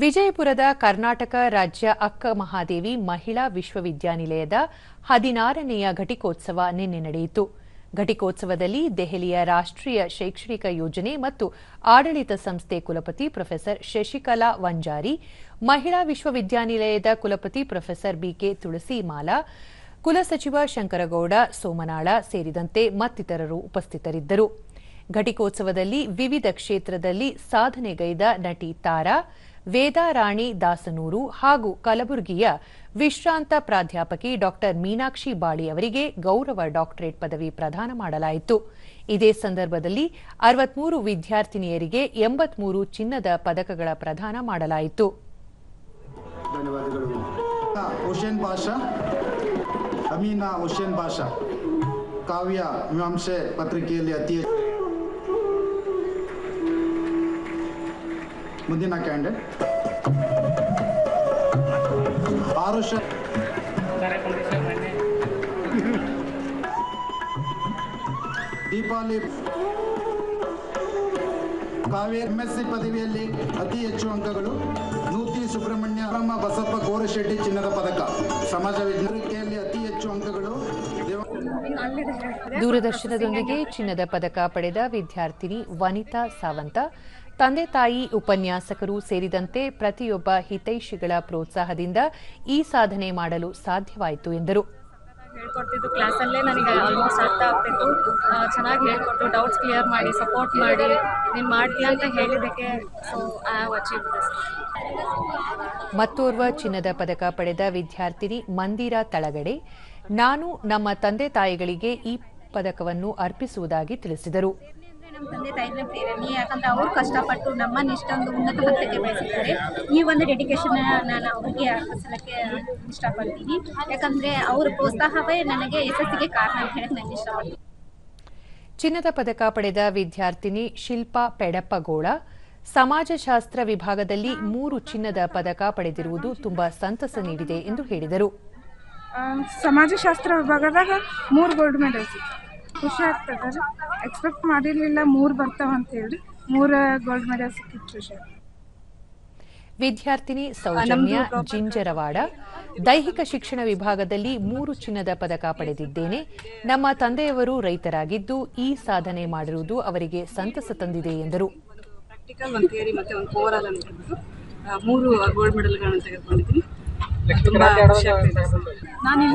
ವಿಜಯಪುರದ ಕರ್ನಾಟಕ ರಾಜ್ಯ ಅಕ್ಕ ಮಹಾದೇವಿ ಮಹಿಳಾ ವಿಶ್ವವಿದ್ಯಾನಿಲಯದ ಹದಿನಾರನೆಯ ಘಟಿಕೋತ್ಸವ ನಿನ್ನೆ ನಡೆಯಿತು. ಘಟಿಕೋತ್ಸವದಲ್ಲಿ ದೆಹಲಿಯ ರಾಷ್ಟ್ರೀಯ ಶೈಕ್ಷಣಿಕ ಯೋಜನೆ ಮತ್ತು ಆಡಳಿತ ಸಂಸ್ಥೆ ಕುಲಪತಿ ಪ್ರೊಫೆಸರ್ ಶಶಿಕಲಾ ವಂಜಾರಿ, ಮಹಿಳಾ ವಿಶ್ವವಿದ್ಯಾನಿಲಯದ ಕುಲಪತಿ ಪ್ರೊಫೆಸರ್ ಬಿಕೆ ತುಳಸಿಮಾಲಾ ಕುಲಸಚಿವ ಶಂಕರಗೌಡ ಸೋಮನಾಳ ಸೇರಿದಂತೆ ಮತ್ತಿತರರು ಉಪಸ್ಥಿತರಿದ್ದರು. ಘಟಿಕೋತ್ಸವದಲ್ಲಿ ವಿವಿಧ ಕ್ಷೇತ್ರದಲ್ಲಿ ಸಾಧನೆಗೈದ ನಟಿ ತಾರಾ ವೇದಾರಾಣಿ ದಾಸನೂರು ಹಾಗೂ ಕಲಬುರಗಿಯ ವಿಶ್ರಾಂತ ಪ್ರಾಧ್ಯಾಪಕಿ ಡಾ ಮೀನಾಕ್ಷಿ ಬಾಳಿ ಅವರಿಗೆ ಗೌರವ ಡಾಕ್ಟರೇಟ್ ಪದವಿ ಪ್ರದಾನ ಮಾಡಲಾಯಿತು. ಇದೇ ಸಂದರ್ಭದಲ್ಲಿ ಅರವತ್ಮೂರು ವಿದ್ಯಾರ್ಥಿನಿಯರಿಗೆ ಎಂಬತ್ಮೂರು ಚಿನ್ನದ ಪದಕಗಳ ಪ್ರದಾನ ಮಾಡಲಾಯಿತು. ಅಮೀನಾ ಹುಸೇನ್ ಬಾಷಾ ಕಾವ್ಯ, ಮೀಮಾಂಸೆ ಪತ್ರಿಕೆಯಲ್ಲಿ ಅತಿ ಮುಂದಿನ candidate. Arusha Deepali Kaveri M S C ಪದವಿಯಲ್ಲಿ ಅತಿ ಹೆಚ್ಚು ಅಂಕಗಳು. ನೂತಿ ಸುಬ್ರಹ್ಮಣ್ಯ ರಾಮ ಬಸಪ್ಪ ಕೋರಶೆಟ್ಟಿ ಚಿನ್ನದ ಪದಕ. ಸಮಾಜ ವಿಜ್ಞಾನಿಕೆಯಲ್ಲಿ ಅತಿ ಹೆಚ್ಚು ಅಂಕಗಳು. ದೂರದರ್ಶನದೊಂದಿಗೆ ಚಿನ್ನದ ಪದಕ ಪಡೆದ ವಿದ್ಯಾರ್ಥಿನಿ ವನಿತಾ ಸಾವಂತ. ತಂದೆ ತಾಯಿ ಉಪನ್ಯಾಸಕರು ಸೇರಿದಂತೆ ಪ್ರತಿಯೊಬ್ಬ ಹಿತೈಷಿಗಳ ಪ್ರೋತ್ಸಾಹದಿಂದ ಈ ಸಾಧನೆ ಮಾಡಲು ಸಾಧ್ಯವಾಯಿತು ಎಂದರು. ಹೇಳ್ಕೊಡ್ತಿದ್ದು ಕ್ಲಾಸಲ್ಲೇ ನನಗೆ ಆಲ್ಮೋಸ್ಟ್ ಅರ್ಥ ಆಗ್ತಿತ್ತು. ಚೆನ್ನಾಗಿ ಹೇಳ್ಕೊಟ್ಟು ಡೌಟ್ಸ್ ಕ್ಲಿಯರ್ ಮಾಡಿ ಸಪೋರ್ಟ್ ಮಾಡಿ ನೀನು ಮಾಡ್ತೀಯ ಅಂತ ಹೇಳಿದ್ದಕ್ಕೆ so I have achieve this ಮತ್ತೋರ್ವ ಚಿನ್ನದ ಪದಕ ಪಡೆದ ವಿದ್ಯಾರ್ಥಿನಿ ಮಂದಿರಾ ತಳಗಡೆ ನಾನು ನಮ್ಮ ತಂದೆ ತಾಯಿಗಳಿಗೆ ಈ ಪದಕವನ್ನು ಅರ್ಪಿಸುವುದಾಗಿ ತಿಳಿಸಿದರು. ನಮ್ಮ ತಂದೆ ತಾಯಿನ ಪ್ರೇರಣೆ ಯಾಕಂದ್ರೆ ಅವ್ರು ಕಷ್ಟಪಟ್ಟು ನಮ್ಮನ್ನು ಇಷ್ಟೊಂದು ಉನ್ನತ ಹಂತಕ್ಕೆ ಬೆಳೆಸಿದ್ದಾರೆ. ಈ ಒಂದು ಡೆಡಿಕೇಶನ್ ನಾನು ಅವ್ರಿಗೆ ಸಲಕ್ಕೆ ಇಷ್ಟಪಡ್ತೀನಿ. ಯಾಕಂದ್ರೆ ಅವ್ರ ಪ್ರೋತ್ಸಾಹವೇ ನನಗೆ ಯಶಸ್ಸಿಗೆ ಕಾರಣ ಅಂತ ಹೇಳಕ್ ನಾನು ಇಷ್ಟಪಡ್ತೀನಿ. ಚಿನ್ನದ ಪದಕ ಪಡೆದ ವಿದ್ಯಾರ್ಥಿನಿ ಶಿಲ್ಪಾ ಪೆಡಪ್ಪಗೋಳ ಸಮಾಜಶಾಸ್ತ್ರ ವಿಭಾಗದಲ್ಲಿ ಮೂರು ಚಿನ್ನದ ಪದಕ ಪಡೆದಿರುವುದು ತುಂಬಾ ಸಂತಸ ನೀಡಿದೆ ಎಂದು ಹೇಳಿದರು. ಸಮಾಜಶಾಸ್ತ್ರ ವಿಭಾಗದಾಗ ಮೂರು ಗೋಲ್ಡ್ ಮೆಡಲ್ಸ್ ಖುಷಿ ಆಗ್ತದೆ ಎಕ್ಸ್ಪೆಕ್ಟ್ ಮಾಡಿರಲಿಲ್ಲ ಮೂರು ಬರ್ತಾವ ಅಂತ ಹೇಳಿ ಮೂರು ಗೋಲ್ಡ್ ಮೆಡಲ್ ಸಿಕ್ಕಿತ್ತು ಖುಷಿ ವಿದ್ಯಾರ್ಥಿನಿ ಸೌಜನ್ಯ ಜಿಂಜರವಾಡ ದೈಹಿಕ ಶಿಕ್ಷಣ ವಿಭಾಗದಲ್ಲಿ ಮೂರು ಚಿನ್ನದ ಪದಕ ಪಡೆದಿದ್ದೇನೆ. ನಮ್ಮ ತಂದೆಯವರು ರೈತರಾಗಿದ್ದು ಈ ಸಾಧನೆ ಮಾಡಿರುವುದು ಅವರಿಗೆ ಸಂತಸ ತಂದಿದೆ ಎಂದರು. ಪ್ರಾಕ್ಟಿಕಲ್ ಒಂದು ಥಿಯರಿ ಮತ್ತೆ ಒಂದು ಓವರಾಲ್ ಅಂತ ಹೇಳ್ಬಿಟ್ಟು ಮೂರು ಗೋಲ್ಡ್ ಮೆಡಲ್ಗಳನ್ನು ತೆಗೆದುಕೊಂಡಿದ್ದೀನಿ. ತುಂಬಾ ಖುಷಿ ಆಗ್ತಿದೆ. ನಾನು